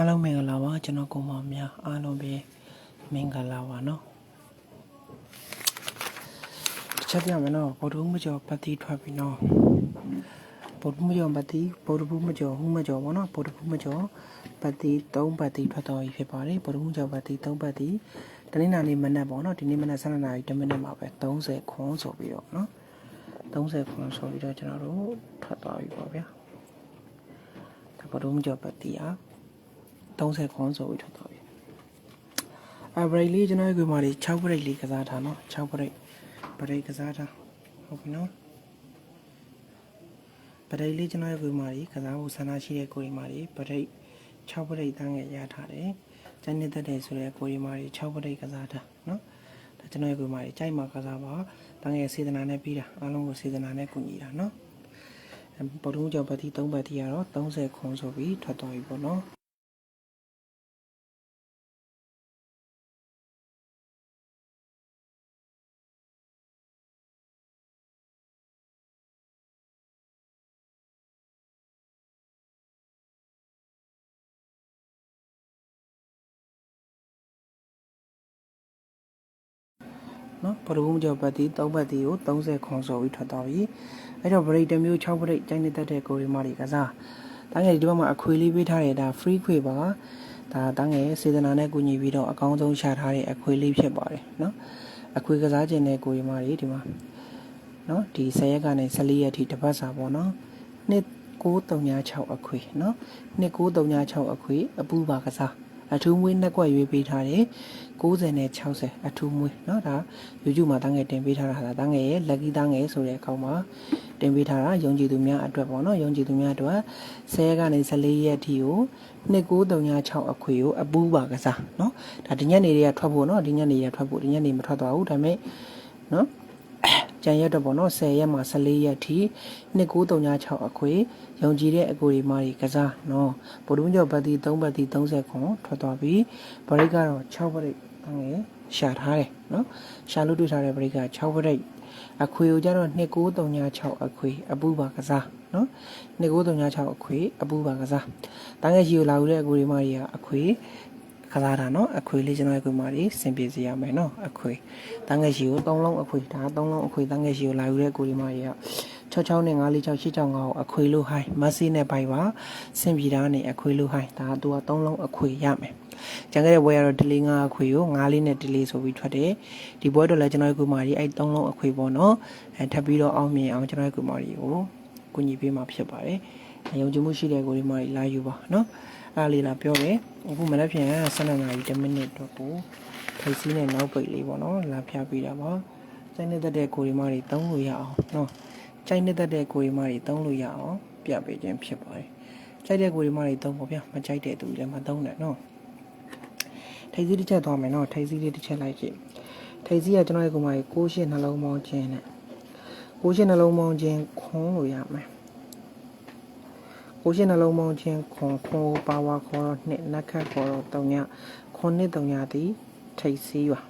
အားလုံးမင်္ဂလာပါကျွန်တော်ကိုမောင်များအားလုံးပဲမင်္ဂလာပါနော်တစ်ချက်ပြမယ်နော်ဗုဒ္ဓဘုမကျော်ပတိထွက်ပြီနော်ဗုဒ္ဓဘုမကျော်ပတိဗုဒ္ဓဘုမကျော်ဟူမကျော်ပေါ့နော်ဗုဒ္ဓဘုမကျော်ပတိ၃ပတိထွက်တော်ကြီးဖြစ်ပါတယ်ဗုဒ္ဓဘုမကျော်ပတိ၃ပတိတနင်္လာနေ့မနက်ပေါ့နော်ဒီနေ့မနက်7:00နာရီ10မိနစ်မှာပဲ30ခွန်းဆိုပြီးတော့နော်30ခွန်းဆိုပြီးတော့ကျွန်တော်တို့ထွက်သွားပြီပေါ့ဗျာဗုဒ္ဓဘုမကျော်ပတိအား 30ခွန်ဆိုပြီးထွက်သွားပြီအဘရိတ်လေးကျွန်တော်ကိုမာဒီ6ဘရိတ်လေးကစားထားနော်6ဘရိတ်ဘရိတ်ကစားထားဟုတ်ပြီနော်ဘရိတ်လေးကျွန်တော်ကိုမာဒီကစားဖို့ဆန္ဒရှိတဲ့ကိုရီမာဒီဘရိတ်6ဘရိတ်တန်းငယ်ရထားတယ်ကျန်နေတတ်တယ်ဆိုတဲ့ကိုရီမာဒီ6ဘရိတ်ကစားထားနော်ဒါကျွန်တော်ကိုမာဒီကြိုက်မှာကစားပါတန်းငယ်စေတနာနဲ့ပြီးတာအားလုံးကိုစေတနာနဲ့ကူညီတာနော်ပေါ်တုံးကြောင့်ပတ်တီ3ပတ်တီကတော့30ခွန်ဆိုပြီးထွက်သွားပြီပေါ့နော် နော်ပရဂုံကြောပတ်တီ3ပတ်တီကို30ခွန်ဆိုပြီးထွက်သွားပြီအဲ့တော့ break တစ်မျိုး6 break တိုင်းနေတတ်တဲ့ကိုရီမာတွေကစားတန်းငယ်ဒီဘက်မှာအခွေလေးပေးထားတယ်ဒါ free ခွေပါဒါတန်းငယ်စေတနာနဲ့ကူညီပြီးတော့အကောင်းဆုံးရှာထားတဲ့အခွေလေးဖြစ်ပါတယ်နော်အခွေကစားခြင်းတဲ့ကိုရီမာတွေဒီမှာနော်ဒီ10ရက်ကနေ14ရက်ထိတစ်ပတ်စာပေါ့နော်နှစ်936အခွေနော်နှစ်936အခွေအပူပါကစား အထူးမွေးနှစ်ကွက်ရွေးပေးထားတယ်90နဲ့60အထူးမွေးเนาะဒါ YouTube မှာတန်းငယ်တင်ပေးထားတာဒါတန်းငယ်ရဲ့ lucky တန်းငယ်ဆိုတဲ့အကောင့်မှာတင်ပေးထားတာယုံကြည်သူများအတွက်ပေါ့เนาะယုံကြည်သူများအတွက်10ကနေ14ရက်ထိကို2936အခွေကိုအပူပါကစားเนาะဒါဒီညနေတွေကထွက်ဖို့เนาะဒီညနေတွေကထွက်ဖို့ဒီညနေမထွက်သွားဘူးဒါပေမဲ့เนาะ ကြံရက်တော့ပေါ့နော်10ရက်မှ14ရက်ထိ2936အခွေယုံကြည်တဲ့အကိုဒီမာရီကစားနော်ဗိုလ်ဒုံကျော်ပတ်တီ3ပတ်တီ30ခွန်ထွက်သွားပြီဗရိတ်ကတော့6ဗရိတ်တန်းငယ်ရှာထားတယ်နော်ရှာလို့တွေ့ထားတဲ့ဗရိတ်က6ဗရိတ်အခွေကိုကျတော့2936အခွေအပူပါကစားနော်2936အခွေအပူပါကစားတန်းငယ်ရှိကိုလာဦးတဲ့အကိုဒီမာရီကအခွေ ကစားတာနော်အခွေလေးကျွန်တော်ရဲ့ကိုမာရီစင်ပြေစေရမယ်နော်အခွေတန်းငယ်ရှိကို3လုံးအခွေဒါ3လုံးအခွေတန်းငယ်ရှိကိုလာဦးတဲ့ကိုဒီမာရီက66နဲ့946 865ကိုအခွေလို့ဟိုင်းမဆီနဲ့ပိုက်ပါစင်ပြေတာနဲ့အခွေလို့ဟိုင်းဒါကသူက3လုံးအခွေရမယ်ကျန်ခဲ့တဲ့ဘွဲကတော့ဒလီ9အခွေကို9လေးနဲ့ဒလီဆိုပြီးထွက်တယ်ဒီဘွဲတော့လည်းကျွန်တော်ရဲ့ကိုမာရီအဲ့3လုံးအခွေပေါ့နော်အဲထပ်ပြီးတော့အောင်မြင်အောင်ကျွန်တော်ရဲ့ကိုမာရီကိုကူညီပေးမှာဖြစ်ပါတယ်ယုံကြည်မှုရှိတဲ့ကိုဒီမာရီလာယူပါနော် အားလေးလာပြောတယ်အခုမနေ့ပြန်12နာရီ10မိနစ်တော့ကိုထိုက်စီးနဲ့နောက်ပိတ်လေးပေါ့နော်လာဖျားပေးတာပါစိုင်းနေတဲ့တဲ့ကိုဒီမာရီတုံးလို့ရအောင်နော်ကြိုက်နေတဲ့တဲ့ကိုဒီမာရီတုံးလို့ရအောင်ပြပေးခြင်းဖြစ်ပါတယ်ကြိုက်တဲ့ကိုဒီမာရီတုံးပေါ့ဗျာမကြိုက်တဲ့သူလည်းမတုံးနဲ့နော်ထိုက်စီးတစ်ချက်သွားမယ်နော်ထိုက်စီးလေးတစ်ချက်လိုက်ကြည့်ထိုက်စီးကကျွန်တော်ရဲ့ကိုမာရီ6ရှင်းနှလုံးပေါင်းခြင်းနဲ့6ရှင်းနှလုံးပေါင်းခြင်းခွန်းလို့ရမယ် ကိုရှင်နှလုံးပေါင်းခြင်းခွန်ခွန်ပါဝါခေါ်တော့နှစ်နက်ခတ်ခေါ်တော့တုံညခွန်နှစ်တုံညသည်ထိတ်စီးပါ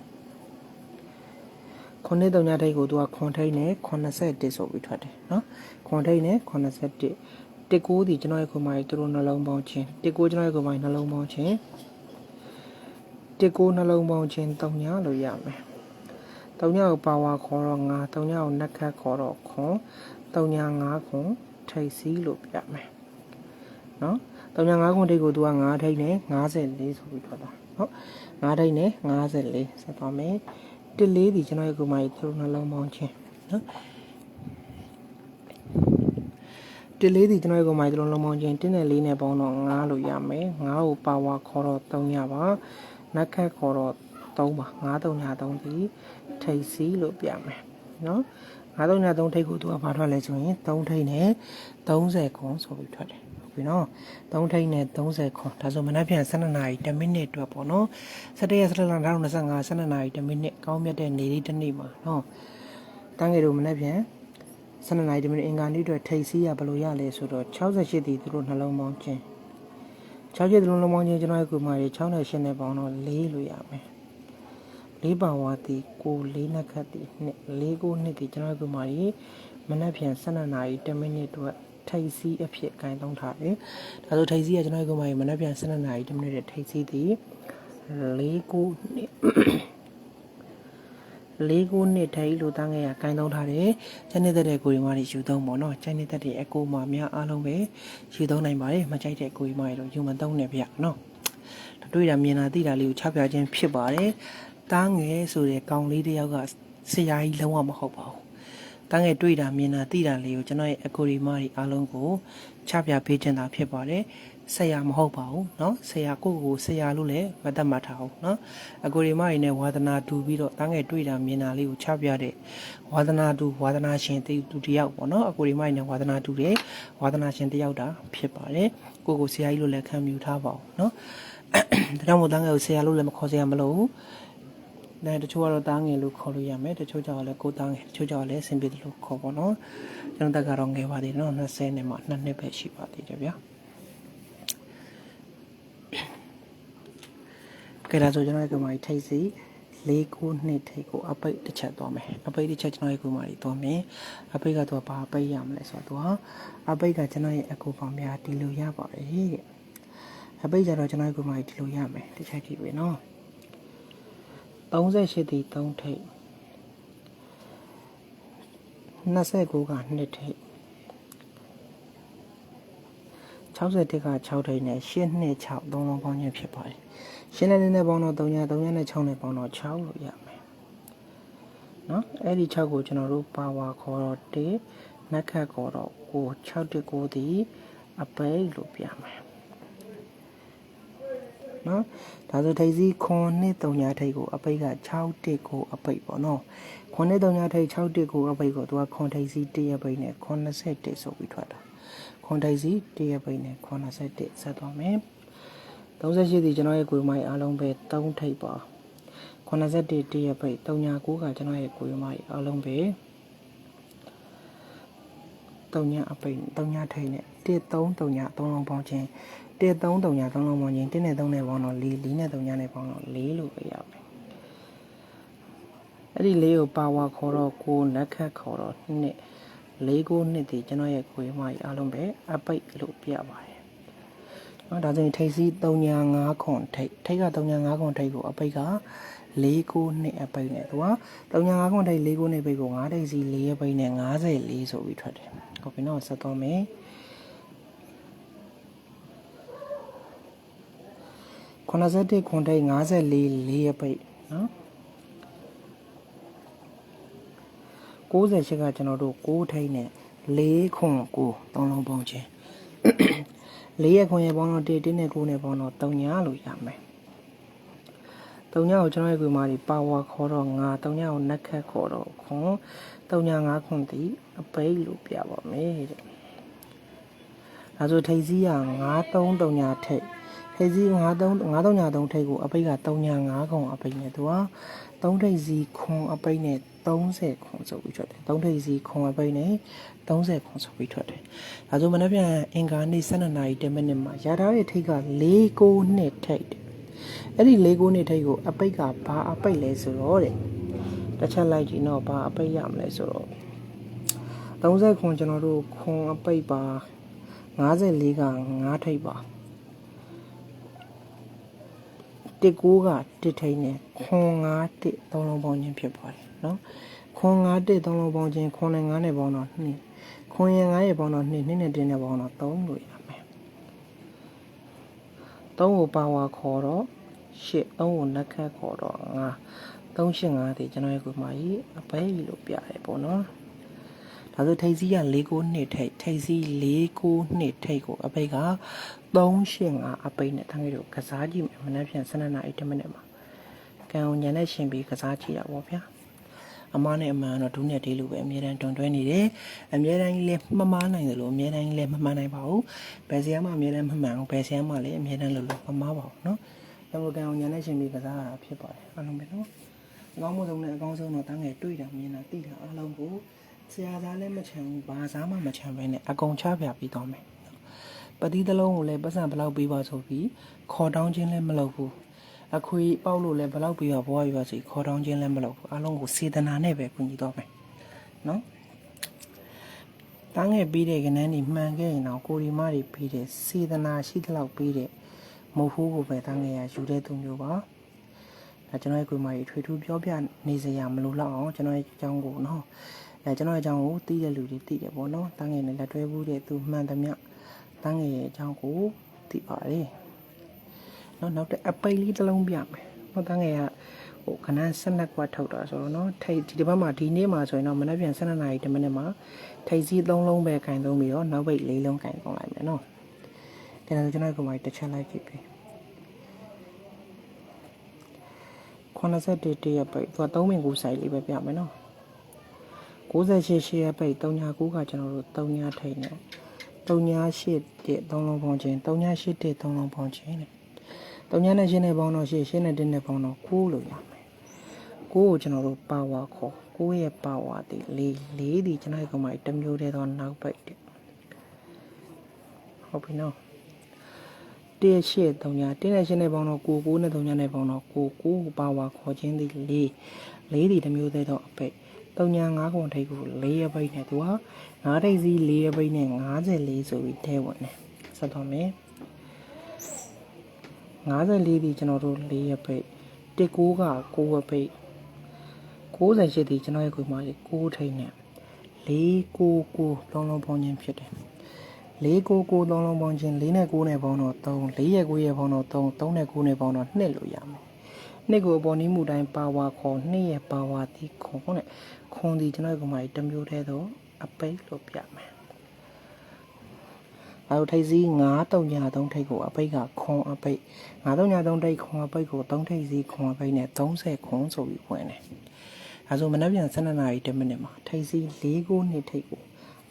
ခွန်နှစ်တုံညထိတ်ကိုသူကခွန်ထိတ်နဲ့81ဆိုပြီးထွက်တယ်နော်ခွန်ထိတ်နဲ့81တစ်ကိုးဒီကျွန်တော်ရဲ့ကိုမိုင်းသူတို့နှလုံးပေါင်းခြင်းတစ်ကိုးကျွန်တော်ရဲ့ကိုမိုင်းနှလုံးပေါင်းခြင်းတစ်ကိုးနှလုံးပေါင်းခြင်းတုံညလို့ရမယ်တုံညကိုပါဝါခေါ်တော့ငါတုံညကိုနက်ခတ်ခေါ်တော့ခွန်တုံည9ခွန်ထိတ်စီးလို့ပြမယ် နော်35ခွန်ထိပ်ကိုသူက9ထိပ်နဲ့54ဆိုပြီးထွက်တာဟုတ်9ထိပ်နဲ့54ဆက်သွားမယ်တစ်လေးဒီကျွန်တော်ရဲ့ကိုမိုင်းသူနှလုံးပေါင်းခြင်းနော်တစ်လေးဒီကျွန်တော်ရဲ့ကိုမိုင်းသူနှလုံးပေါင်းခြင်းတင်းနဲ့လေးနဲ့ပေါင်းတော့9လို့ရမယ်9ကိုပါဝါခေါ်တော့3ရပါနက်ခတ်ခေါ်တော့3ပါ9 3ည3ဒီထိပ်စီလို့ပြမယ်နော်9 3ည3ထိပ်ကိုသူကဘာထွက်လဲဆိုရင်3ထိပ်နဲ့30ခွန်ဆိုပြီးထွက်တယ် ပြီနော်3ထိပ်နဲ့30ခွန်ဒါဆိုမနက်ဖြန်12နာရီ10မိနစ်အတွက်ပေါ့နော်17ရက်17လ2025 12နာရီ10မိနစ်ကောင်းမြတ်တဲ့နေ့လေးတစ်နေ့မှာနော်တန်းငယ်တို့မနက်ဖြန်12နာရီ10မိနစ်အင်္ဂါနေ့အတွက်ထိပ်စီးရဘယ်လိုရလဲဆိုတော့68တီသူတို့နှလုံးပေါင်းခြင်း68သူတို့နှလုံးပေါင်းခြင်းကျွန်တော်ရဲ့ကိုမာရီ6နဲ့8နဲ့ပေါင်းတော့4လို့ရမယ်လေးပါဝါတီကိုလေးနှက်ခတ်တီနှစ်လေးကိုနှစ်တီကျွန်တော်ရဲ့ကိုမာရီမနက်ဖြန်12နာရီ10မိနစ်အတွက် ထထိတ်စီးအဖြစ်ကန်သုံးထားတယ်ဒါဆိုထိတ်စီးကကျွန်တော်တို့ကမှမနေ့ပြန်12နာရီ10မိနစ်တဲ့ထိတ်စီးသည်၄ခုနှစ်လေးခုနှစ်ထိုင်လို့တန်းငယ်ရကိုင်းသုံးထားတယ်။ကျန်နေတဲ့တဲ့ကိုရီမာတွေယူသုံးပေါ့နော်။ကျန်နေတဲ့တဲ့အကိုမများအားလုံးပဲယူသုံးနိုင်ပါတယ်။မကြိုက်တဲ့ကိုရီမာတွေတော့ယူမသုံးနဲ့ဗျနော်။တွေ့တာမြင်တာသိတာလေးကိုချပြခြင်းဖြစ်ပါတယ်။တန်းငယ်ဆိုတဲ့ကောင်လေးတစ်ယောက်ကဆရာကြီးလုံးဝမဟုတ်ပါဘူး။ တန်းငယ်တွေ့တာမြင်တာသိတာလေးကိုကျွန်တော်ရဲ့အကိုရီမာတွေအားလုံးကိုချပြပေးခြင်းသာဖြစ်ပါတယ်။ဆရာမဟုတ်ပါဘူးเนาะဆရာကိုကိုဆရာလို့လည်းမတတ်မှတ်ထားဘူးเนาะအကိုရီမတွေနဲ့ဝါသနာတူပြီးတော့တန်းငယ်တွေ့တာမြင်တာလေးကိုချပြတဲ့ဝါသနာတူဝါသနာရှင်တူတယောက်ပေါ့เนาะအကိုရီမတွေနဲ့ဝါသနာတူတယ်ဝါသနာရှင်တယောက်တာဖြစ်ပါတယ်ကိုကိုဆရာကြီးလို့လည်းခံယူထားပါဘူးเนาะဒါကြောင့်မို့တန်းငယ်ကိုဆရာလို့လည်းမခေါ်ဆရာမလို့ဘူး ဒါတချို့ကတော့တားငယ်လို့ခေါ်လို့ရမယ်တချို့ကျတော့လည်းကိုတားငယ်တချို့ကျတော့လည်းအဆင်ပြေတယ်လို့ခေါ်ပါတော့ကျွန်တော်တက်ကတော့ငယ်ပါသေးတယ်နော်20နဲ့မှ2နှစ်ပဲရှိပါသေးတယ်ဗျာကဲဒါဆိုကျွန်တော်ရဲ့ကမာကြီးထိတ်စီ၄ခုနှစ်ထိတ်ကိုအပိတ်တစ်ချက်သွားမယ်အပိတ်တစ်ချက်ကျွန်တော်ရဲ့ကမာကြီးသွားမယ်အပိတ်ကတော့ဘာအပိတ်ရမလဲဆိုတော့အပိတ်ကကျွန်တော်ရဲ့အကူပေါင်းများဒီလိုရပါတယ်အပိတ်ကြတော့ကျွန်တော်ရဲ့ကမာကြီးဒီလိုရမယ်တစ်ချက်ကြည့်ပြီနော် 38တီ3ထိတ်29က2ထိတ်60တက်က6ထိတ်နဲ့8နှစ်6 3လုံးပေါင်းခြင်းဖြစ်ပါတယ်ရှင်းတဲ့နည်းနဲ့ပေါင်းတော့3ည3ညနဲ့6နဲ့ပေါင်းတော့6လို့ရမယ်နော်အဲ့ဒီ6ကိုကျွန်တော်တို့ပါဝါခေါ်တော့1နက်ခတ်ခေါ်တော့ကို6တက်ကိုဒီအပိတ်လို့ပြမယ် နော်ဒါဆိုထိပ်စီးခွန်နှစ်3ညထိပ်ကိုအပိတ်က6တက်ကိုအပိတ်ပေါ့နော်ခွန်နှစ်3ညထိပ်6တက်ကိုအပိတ်ကိုသူကခွန်ထိပ်စီး1ရပိတ်နဲ့ခွန်20တက်ဆိုပြီးထွက်တာခွန်ထိပ်စီး1ရပိတ်နဲ့ခွန်20တက်ဆက်သွားမယ်38ဒီကျွန်တော်ရဲ့ကိုယ်မိုင်းအားလုံးပဲ3ထိပ်ပါ81တရပိတ်39ကကျွန်တော်ရဲ့ကိုယ်မိုင်းအားလုံးပဲ3ညအပိတ်3ညထိပ်နဲ့1 3 3ည3လုံးပေါင်းခြင်း 1 3 3ည3လုံးပေါင်းခြင်း1နဲ့3နဲ့ပေါင်းတော့4 4နဲ့3ညနဲ့ပေါင်းတော့4လို့ပဲရမယ်အဲ့ဒီ4ကိုပါဝါခေါ်တော့ကိုနက်ခတ်ခေါ်တော့နှစ်၄ကိုနှစ်ဒီကျွန်တော်ရဲ့ကိုယ်မိုင်းအားလုံးပဲအပိတ်လို့ပြပါတယ်နော်ဒါဆိုရင်ထိပ်စီး305ခွန်ထိပ်ထိပ်က305ခွန်ထိပ်ကိုအပိတ်က4ကိုနှစ်အပိတ်နဲ့သူက305ခွန်ထိပ်4ကိုနှစ်ပိတ်ကို9ထိပ်စီး4အပိတ်နဲ့54ဆိုပြီးထွက်တယ်ဟုတ်ပြီနော်ဆက်သွားမယ် 91ခွန်ထိပ်54 4အပိတ်နော်98ကကျွန်တော်တို့6ထိပ်နဲ့4ခွန်9သုံးလုံးပေါင်းခြင်း၄ရက်ခွန်ရက်ပေါင်းတော့1 1နဲ့9နဲ့ပေါင်းတော့3ညလို့ရမယ်3ညကိုကျွန်တော်ရဲ့ကွေမာတွေပါဝါခေါ်တော့ငါ3ညကိုနက်ခတ်ခေါ်တော့ခွန်3ည5ခွန်တီအပိတ်လို့ပြပါမယ်တဲ့ဒါဆိုထိတ်စည်းက9 3 3ညထိတ် ထိတ်စည်း9 3 9 3ည3ထိတ်ကိုအပိတ်က3ည5ခွန်အပိတ်နဲ့သူက3ထိတ်စည်းခွန်အပိတ်နဲ့30ခွန်ဆိုပြီးထွက်တယ်3ထိပ်စီခွန်အပိတ်နဲ့30ခွန်ဆိုပြီးထွက်တယ်ဒါဆိုမနေ့ပြန်အင်္ဂါနေ့12နာရီ10မိနစ်မှာရထားတဲ့ထိပ်က4 9နှစ်ထိပ်တယ်အဲ့ဒီ4 9နှစ်ထိပ်ကိုအပိတ်ကဘာအပိတ်လဲဆိုတော့တဲ့တစ်ချက်လိုက်ကြည့်တော့ဘာအပိတ်ရမလဲဆိုတော့30ခွန်ကျွန်တော်တို့ခွန်အပိတ်ပါ54က9ထိပ်ပါ တစ်ကိုးကတစ်ထိန်နဲ့ခွန်9တစ်သုံးလုံးပေါင်းခြင်းဖြစ်ပါတယ်နော်ခွန်9တစ်သုံးလုံးပေါင်းခြင်းခွန်နဲ့9နဲ့ပေါင်းတော့2ခွန်ရင်9ရဲ့ပေါင်းတော့2 2နဲ့1နဲ့ပေါင်းတော့3လို့ရမယ်3ကိုပါဝါခေါ်တော့8 3ကိုနက်ခတ်ခေါ်တော့5 3 8 5ဒီကျွန်တော်ရဲ့ကိုမာကြီးအပဲလို့ပြရတယ်ပေါ့နော် ဒါဆိုထိတ်စီးက၄ကိုနှစ်ထိတ်ထိတ်စီး၄ကိုနှစ်ထိတ်ကိုအပိတ်က385အပိတ်နဲ့တန်းကြီးတို့ကစားကြည့်မယ်မနေ့ပြန်12နာရီ10မိနစ်မှာကံအောင်ညံနဲ့ရှင်ပြီးကစားကြည့်တာပေါ့ဗျာအမားနဲ့အမှန်တော့ဒုနဲ့တေးလို့ပဲအမြဲတမ်းတွန်တွဲနေတယ်အမြဲတမ်းလည်းမမားနိုင်တယ်လို့အမြဲတမ်းလည်းမမှန်နိုင်ပါဘူးဘယ်ဆရာမှအမြဲတမ်းမမှန်ဘူးဘယ်ဆရာမှလည်းအမြဲတမ်းလို့လို့မမားပါဘူးเนาะဒါမို့ကံအောင်ညံနဲ့ရှင်ပြီးကစားရတာဖြစ်ပါတယ်အားလုံးပဲเนาะအကောင်းဆုံးနဲ့အကောင်းဆုံးတော့တန်းငယ်တွေ့တာမြင်တာသိတာအားလုံးကို ဆရာသားလည်းမချမ်းဘူးဘာစားမှမချမ်းပဲနဲ့အကုန်ချပြပြီးတော့မယ်ပတိတလုံးကိုလည်းပတ်စံဘလောက်ပေးပါဆိုပြီးခေါ်တောင်းခြင်းလည်းမလုပ်ဘူးအခွေပေါက်လို့လည်းဘလောက်ပြီးတော့ဘဝရပါစီခေါ်တောင်းခြင်းလည်းမလုပ်ဘူးအားလုံးကိုစေတနာနဲ့ပဲကူညီတော့မယ်နော်တတန်းငယ်ပြီးတဲ့ကနန်းဒီမှန်ခဲ့ရင်တော့ကိုရီမတွေပြီးတဲ့စေတနာရှိသလောက်ပြီးတဲ့မဟုတ်ဘူးကိုပဲတန်းငယ်ရယူတဲ့သူမျိုးပါဒါကျွန်တော်ရဲ့ကိုရီမတွေထွေထူးပြောပြနေစရာမလိုတော့အောင်ကျွန်တော်ရဲ့အကြောင်းကိုနော် အဲကျွန်တော်အကြောင်းကိုသိတဲ့လူတွေသိတယ်ပေါ့နော်တန်းငယ်နဲ့လက်တွဲဘူးတဲ့သူမှန်သမျှတန်းငယ်ရဲ့အကြောင်းကိုသိပါတယ်နော်နောက်တဲ့အပိတ်လေးတစ်လုံးပြမယ်နော်တန်းငယ်ကဟိုခဏ12ကွာထုတ်တာဆိုတော့နော်ထိတ်ဒီတစ်ပတ်မှာဒီနေ့မှာဆိုရင်တော့မနက်ပြန်12နာရီ10မိနစ်မှာထိတ်စီး3လုံးပဲခြင်သုံးပြီးတော့နောက်ပိတ်4လုံးခြင်သုံးလိုက်မယ်နော်ဒါဆိုကျွန်တော်ကမှတစ်ချက်လိုက်ကြည့်ပြီ81တရပိတ်သူက3ပင်ကိုဆိုင်လေးပဲပြမယ်နော် 68ရှေ့ရပိတ်39ကကျွန်တော်တို့3ညထိနေ3ည8တဲ့3လုံးပေါင်းခြင်း3ည8တဲ့3လုံးပေါင်းခြင်းတဲ့3ညနဲ့8နဲ့ပေါင်းတော့8 8နဲ့1နဲ့ပေါင်းတော့9လို့ရမယ်9ကိုကျွန်တော်တို့ပါဝါခေါ်9ရဲ့ပါဝါဒီ4 4ဒီကျွန်တော်ကမှတမျိုးတည်းသောနောက်ပိတ်တဲ့ဟုတ်ပြီနော်1 8 3ည1နဲ့8နဲ့ပေါင်းတော့9 9နဲ့3ညနဲ့ပေါင်းတော့9 9ပါဝါခေါ်ခြင်းဒီ4 4ဒီတမျိုးတည်းသော အပိတ်တုံညာ၅ခုထိပ်ကို၄ရပိတ်နဲ့သူက၅ထိပ်စီ၄ရပိတ်နဲ့54ဆိုပြီးထဲဝင်တယ်ဆက်တော့မယ်54ဒီကျွန်တော်တို့၄ရပိတ်တစ်ကိုက9ရပိတ်68ဒီကျွန်တော်ရဲ့ကိုယ်မလေး6ထိန်နဲ့499သုံးလုံးပေါင်းခြင်းဖြစ်တယ်499သုံးလုံးပေါင်းခြင်း4နဲ့9နဲ့ပေါင်းတော့3 4ရဲ့9ရဲ့ပေါင်းတော့3 3နဲ့9နဲ့ပေါင်းတော့2လို့ရမယ် နှစ်ကိုအပေါ်နီးမှုတိုင်းပါဝါခေါ်နှစ်ရဲ့ပါဝါဒီခွန်နဲ့ခွန်ဒီကျွန်တော်ရဲ့ကိုယ်မလေးတစ်မျိုးတည်းတော့အပိတ်လို့ပြမယ်အဲလိုထိပ်စီး9တုံညာ3ထိပ်ကိုအပိတ်ကခွန်အပိတ်9တုံညာ3ထိပ်ခွန်အပိတ်ကို3ထိပ်စီးခွန်အပိတ်နဲ့30ခွန်ဆိုပြီးဝင်တယ်အဲဆိုမနက်ပြန်12နာရီ10မိနစ်မှာထိပ်စီး၄ခုနှစ်ထိပ်ကို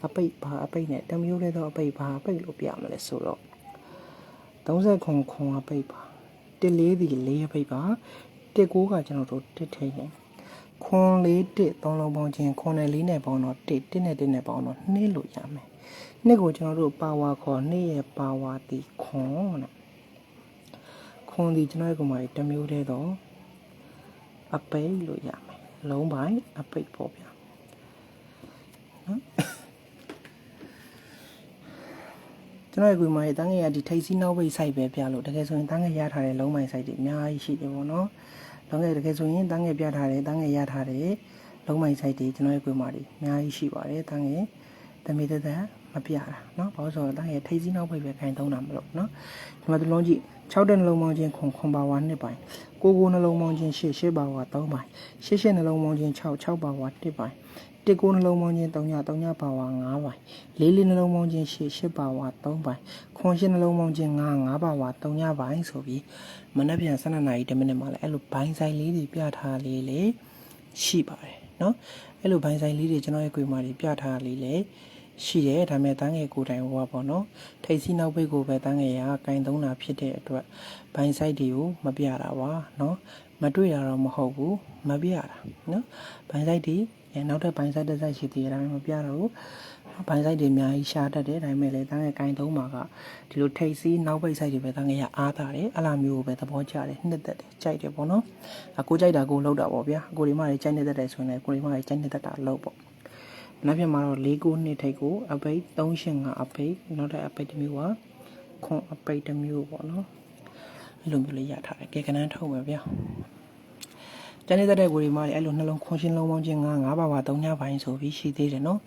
အပိတ်ဘာအပိတ်နဲ့တမျိုးလေးတော့အပိတ်ဘာအပိတ်လို့ပြမလဲဆိုတော့30ခွန်ခွန်အပိတ်ပါတစ်လေးဒီလေးအပိတ်ပါ တစ်ကိုကကျွန်တော်တို့တစ်ထိပ်နဲ့ခွန်လေးတစ်သုံးလုံးပေါင်းခြင်းခွန်နဲ့လေးနဲ့ပေါင်းတော့တစ်တစ်နဲ့တစ်နဲ့ပေါင်းတော့နှစ်လို့ရမယ်နှစ်ကိုကျွန်တော်တို့ပါဝါခေါ်နှစ်ရဲ့ပါဝါတီခွန်နဲ့ခွန်ဒီကျွန်တော်တို့ကမှတမျိုးလေးတော့အပိတ်လို့ရမယ်လုံးပိုင်းအပိတ်ပေါ့ဗျာနော်ကျွန်တော်ရဲ့ကွေမာရဲ့တန်းငယ်ရဒီထိတ်စီးနောက်ပိတ်ဆိုင်ပဲပြလို့တကယ်ဆိုရင်တန်းငယ်ရထားတဲ့လုံးပိုင်းဆိုင်တွေအများကြီးရှိတယ်ပေါ့နော် လုံးငယ်တကယ်ဆိုရင်တန်းငယ်ပြထားတယ်တန်းငယ်ရထားတယ်လုံးပိုင်းဆိုင်တွေကျွန်တော်ရဲ့ကွေမာတွေအများကြီးရှိပါတယ်တန်းငယ်တမီတသက်မပြတာเนาะဘာလို့ဆိုတော့တန်းငယ်ထိတ်စီးနောက်ပိတ်ပဲခိုင်သုံးတာမလို့เนาะဒီမှာဒီလုံးကြည့်6တဲ့နှလုံးပေါင်းချင်းခွန်ခွန်ပါဝါ2ပိုင်းကိုကိုနှလုံးပေါင်းချင်း8 8ပါဝါ3ပိုင်း8 8နှလုံးပေါင်းချင်း6 6ပါဝါ1ပိုင်း တစ်ကိုနှလုံးပေါင်းချင်း3ည3ညပါဝါ9ပိုင်းလေးလေးနှလုံးပေါင်းချင်း8 8ပါဝါ3ပိုင်းခွန်8နှလုံးပေါင်းချင်း9 9ပါဝါ3ညပိုင်းဆိုပြီးမနက်ပြန်12နာရီ10မိနစ်မှလည်းအဲ့လိုဘိုင်းဆိုင်လေးတွေပြထားလေးလေရှိပါတယ်เนาะအဲ့လိုဘိုင်းဆိုင်လေးတွေကျွန်တော်ရဲ့ကိုယ်မှာတွေပြထားလေးလေရှိတယ်ဒါပေမဲ့တန်းငယ်ကိုယ်တိုင်ဟောပါတော့ထိတ်စီနောက်ပိတ်ကိုပဲတန်းငယ်ရကင်သုံးတာဖြစ်တဲ့အတွက်ဘိုင်းဆိုင်တွေကိုမပြတာပါเนาะမတွေ့တာတော့မဟုတ်ဘူးမပြတာเนาะဘိုင်းဆိုင်တွေ အဲနောက်ထပ်ဘိုင်းဆိုင်တစ်ဆိုင်ရှိသေးတယ်ဒါပေမဲ့မပြတော့ဘူးဘိုင်းဆိုင်တွေအများကြီးရှားတတ်တယ်ဒါပေမဲ့လည်းတန်းငယ်ကင်သုံးမှာကဒီလိုထိတ်စီနောက်ပိတ်ဆိုင်တွေပဲတန်းငယ်ရအားတာတယ်အလားမျိုးကိုပဲသဘောကျတယ်နှစ်သက်တယ်ကြိုက်တယ်ပေါ့နော်အကိုကြိုက်တာကိုလောက်တာပေါ့ဗျာအကိုဒီမှလည်းကြိုက်နေတတ်တယ်ဆိုရင်လည်းကိုဒီမှလည်းကြိုက်နေတတ်တာလောက်ပေါ့နောက်ပြန်မှာတော့၄ကိုနှစ်ထိတ်ကိုအပိတ်385အပိတ်နောက်ထပ်အပိတ်တစ်မျိုးကခွန်အပိတ်တစ်မျိုးပေါ့နော်အဲ့လိုမျိုးလေးရထားတယ်ကဲကနန်းထုတ်မယ်ဗျာ ကျန်နေတဲ့ကိုဒီမှာလည်းအဲ့လိုနှလုံးခွန်ရှင်းလုံးပေါင်းချင်း9 9ပါးပါ3ညပိုင်းဆိုပြီးရှိသေးတယ်နော်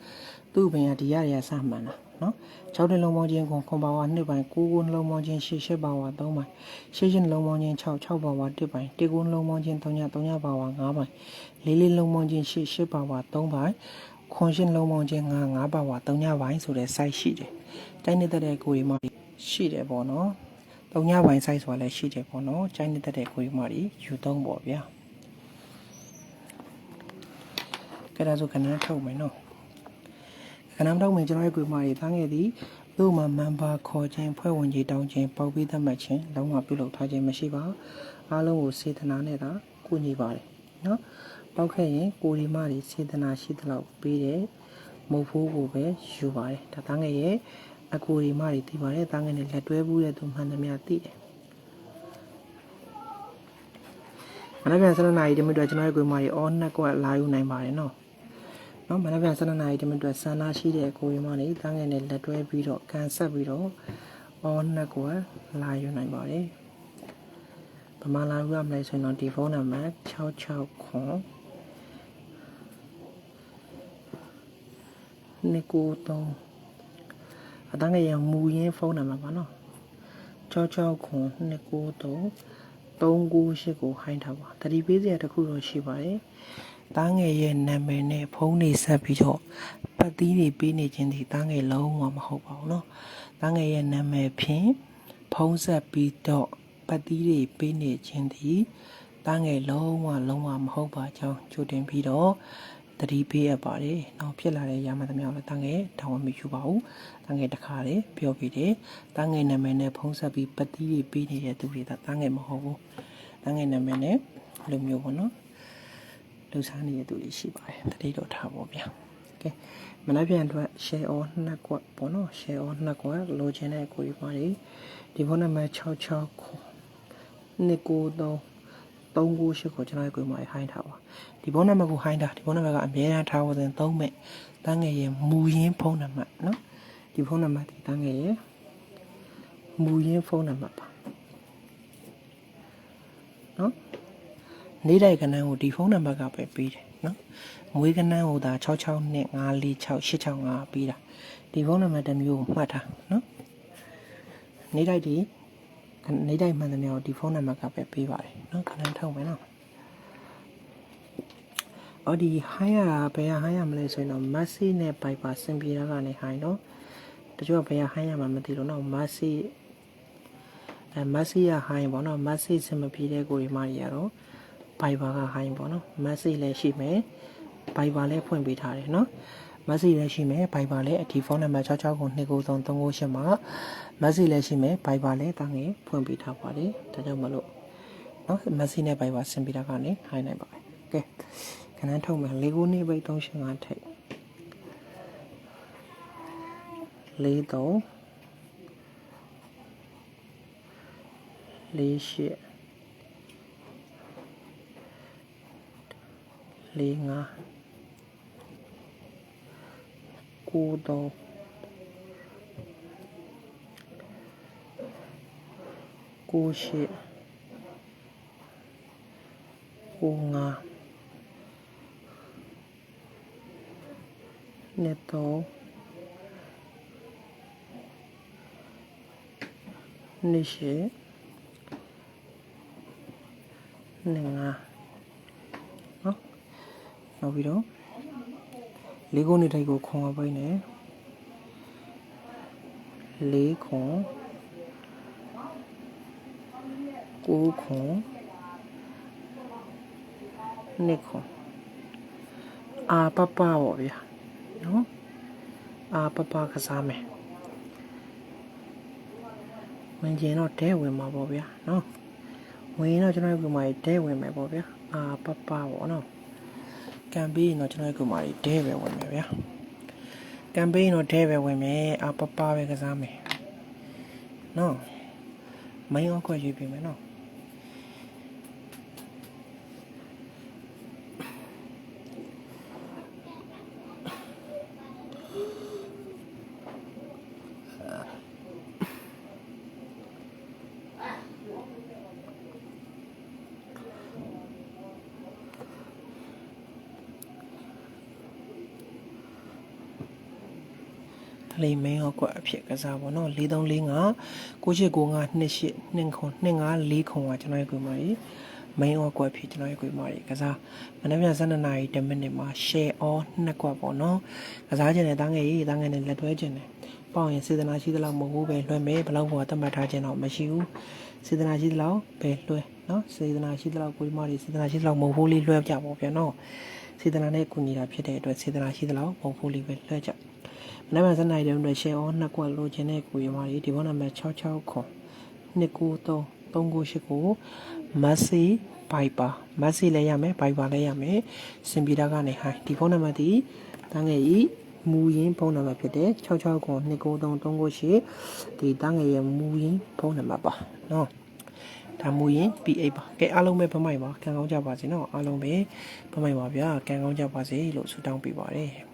သူ့ဘင်ကဒီရရစမှန်တာနော်6တဲ့လုံးပေါင်းချင်းခွန်ခွန်ပါဝါ2ပိုင်း9ကိုနှလုံးပေါင်းချင်း10 10ပါဝါ3ပိုင်း10ချင်းနှလုံးပေါင်းချင်း6 6ပါဝါ1ပိုင်း1ကိုနှလုံးပေါင်းချင်း3ည3ညပါဝါ5ပိုင်းလေးလေးလုံးပေါင်းချင်း10 10ပါဝါ3ပိုင်းခွန်ရှင်းလုံးပေါင်းချင်း9 9ပါဝါ3ညပိုင်းဆိုတဲ့ site ရှိတယ်တိုင်းနေတဲ့ကိုဒီမှာရှိတယ်ပေါ့နော်3ညပိုင်း site ဆိုတာလည်းရှိတယ်ပေါ့နော်ကျိုင်းနေတဲ့ကိုဒီမှာယူသုံးပေါ့ဗျာ ကဲဒါဆိုခဏထုတ်မယ်နော်ခဏထုတ်မယ်ကျွန်တော်ရဲ့ကိုဒီမှာတန်းခဲ့သည်သူ့မှာ member ခေါ်ခြင်းဖွဲ့ဝင်ကြီးတောင်းခြင်းပေါက်ပြီးသတ်မှတ်ခြင်းလုံးဝပြုလုပ်ထားခြင်းမရှိပါအားလုံးကိုစေတနာနဲ့သာကုညီပါတယ်နော်ပောက်ခဲ့ရင်ကိုဒီမတွေစေတနာရှိသလောက်ပေးတယ်မဟုတ်ဘူးကိုပဲယူပါတယ်ဒါတန်းငယ်ရဲ့အကိုဒီမတွေတည်ပါတယ်တန်းငယ်နဲ့လက်တွဲဘူးတဲ့သူမှန်သမျှသိတယ်မနက်ဖြန်7နာရီတမိတော့ကျွန်တော်ရဲ့ကိုမတွေအော်နှစ်ကွက်လာယူနိုင်ပါတယ်နော် နော်မနက်ဖြန်7နာရီတမိနစ်အတွက်ဆန္ဒရှိတဲ့ကိုရီမလေးတန်းငယ်နဲ့လက်တွဲပြီးတော့ကန်ဆက်ပြီးတော့အော်နှစ်ကိုလာယူနိုင်ပါတယ်ဗမာလာယူရမလဲဆိုရင်တော့ဒီဖုန်းနံပါတ်669ခွန်နှစ်ကိုသုံးအတန်းငယ်ရမူရင်းဖုန်းနံပါတ်ပါနော်66ခွန်နှစ်ကိုသုံး398ကိုဟိုင်းထားပါတတိပေးစရာတစ်ခုတော့ရှိပါတယ် တားငယ်ရဲ့နာမည်နဲ့ဖုန်းနေဆက်ပြီးတော့ပတ်သီးတွေပေးနေခြင်းဒီတားငယ်လုံးဝမဟုတ်ပါဘူးเนาะတားငယ်ရဲ့နာမည်ဖြင့်ဖုန်းဆက်ပြီးတော့ပတ်သီးတွေပေးနေခြင်းဒီတားငယ်လုံးဝလုံးဝမဟုတ်ပါကြောင်းကြိုတင်ပြီးတော့တတိပေးရပါတယ်။နောက်ဖြစ်လာတဲ့ရမသမျှကိုလည်းတားငယ်တောင်းဝမယူပါဘူး။တားငယ်တခါလေပြောပြီးတယ်။တားငယ်နာမည်နဲ့ဖုန်းဆက်ပြီးပတ်သီးတွေပေးနေတဲ့သူတွေကတားငယ်မဟုတ်ဘူး။တားငယ်နာမည်နဲ့လိုမျိုးပေါ့နော်။ လှူစားနေတဲ့သူတွေရှိပါတယ်။တတိတော့ထားပါဗျာ။ကဲမနက်ဖြန်အတွက် share on နှစ်ကွက်ပေါ့နော် share on နှစ်ကွက်လိုချင်တဲ့ကိုကြီးပါလေဒီဖုန်းနံပါတ်66ခု293 398ကိုကျွန်တော်ကိုမှဟိုင်းထားပါဒီဖုန်းနံပါတ်ကိုဟိုင်းတာဒီဖုန်းနံပါတ်ကအမြဲတမ်းထားဖို့စဉ်သုံးမဲ့တန်းငယ်ရဲ့မူရင်းဖုန်းနံပါတ်နော်ဒီဖုန်းနံပါတ်ဒီတန်းငယ်ရဲ့မူရင်းဖုန်းနံပါတ်ပါ နေ့တိုက်ကနန်းကိုဒီဖုန်းနံပါတ်ကပဲပေးတယ်နော်မွေးကနန်းကိုဒါ66နဲ့946 865ပေးတာဒီဖုန်းနံပါတ်တစ်မျိုးကိုမှတ်ထားနော်နေ့တိုက်ဒီနေ့တိုက်မှန်တယ်မျိုးဒီဖုန်းနံပါတ်ကပဲပေးပါတယ်နော်ခဏထောက်မယ်နော်အော်ဒီဟိုင်းရဘယ်ဟိုင်းရမလဲဆိုရင်တော့မက်ဆီနဲ့ဘိုက်ပါစင်ပြေတာကနေဟိုင်းနော်တချို့ကဘယ်ဟိုင်းရမှမသိလို့နော်မက်ဆီအဲမက်ဆီရဟိုင်းပေါ့နော်မက်ဆီစင်မပြေတဲ့ကိုရီမာရီကတော့ Viber ကဟိုင်းပေါ့နော် message လည်းရှိမယ် Viber လည်းဖွင့်ပေးထားတယ်နော် message လည်းရှိမယ် Viber လည်းဒီ phone number 66ကို293398မှာ message လည်းရှိမယ် Viber လည်းတောင်းရင်ဖွင့်ပေးထားပါတယ်ဒါကြောင့်မလို့နော် message နဲ့ Viber ဆင်ပေးတာကနေဟိုင်းနိုင်ပါတယ်ကဲခဏထုတ်မယ်၄ခုနှစ်ပိတ်385ထိပ်၄3၄8 linga kudo kushi kunga neto nishi หนึ่งอะ နောက်ပြီးတော့လေးခုနှစ်တိုက်ကိုခွန်အောင်ပိနေလေးခွန်ကိုခွန်နှစ်ခွန်အာပပပေါ့ဗျာနော်အာပပကစားမယ်ဝင်ကျင်တော့တဲဝင်မှာပေါ့ဗျာနော်ဝင်ရင်တော့ကျွန်တော်တို့ကမှတဲဝင်မယ်ပေါ့ဗျာအာပပပေါ့နော် ကံပေးရင်တော့ကျွန်တော်တို့ကမှတဲပဲဝင်မယ်ဗျာကံပေးရင်တော့တဲပဲဝင်မယ်အာပပပဲကစားမယ်နော်မင်းအောင်ခွက်ရွေးပြင်မယ်နော် လေးမင်းရောကွက်အဖြစ်ကစားပေါ့နော်4345 9895 28 2ခွန်25 4ခွန်ကကျွန်တော်ရဲ့ကွယ်မာကြီးမင်းရောကွက်ဖြစ်ကျွန်တော်ရဲ့ကွယ်မာကြီးကစားမနေ့ပြန်12နာရီ10မိနစ်မှာ share all နှစ်ကွက်ပေါ့နော်ကစားခြင်းနဲ့တားငယ်ရေးတားငယ်နဲ့လက်တွဲခြင်းနဲ့ပေါ့ရင်စေတနာရှိသလောက်မဟုတ်ဘူးပဲလွှဲမယ်ဘယ်လောက်ဘောတတ်မှတ်ထားခြင်းတော့မရှိဘူးစေတနာရှိသလောက်ပဲလွှဲနော်စေတနာရှိသလောက်ကိုယ်မာကြီးစေတနာရှိသလောက်မဟုတ်ဘူးလေးလွှဲကြပါဗျာနော်စေတနာနဲ့ကူညီတာဖြစ်တဲ့အတွက်စေတနာရှိသလောက်မဟုတ်ဘူးလေးပဲလွှဲကြ နံပါတ်စနိုင်တဲ့အတွက် share on နှစ်ကွက်လိုချင်တဲ့ကိုရမကြီးဒီဘောနံပါတ်66ခွန်293 398ကိုမက်ဆီဘိုက်ပါမက်ဆီလည်းရမယ်ဘိုက်ပါလည်းရမယ်စင်ပီတာကနေဟိုင်းဒီဖုန်းနံပါတ်ဒီတန်းငယ်ကြီးမူရင်းဖုန်းနံပါတ်ဖြစ်တဲ့66ခွန်293 398ဒီတန်းငယ်ရဲ့မူရင်းဖုန်းနံပါတ်ပါနော်ကဒါမူရင် P8 ပါကဲအားလုံးပဲဗမိုက်ပါကံကောင်းကြပါစေနော်အားလုံးပဲဗမိုက်ပါဗျာကံကောင်းကြပါစေလို့ဆုတောင်းပေးပါတယ်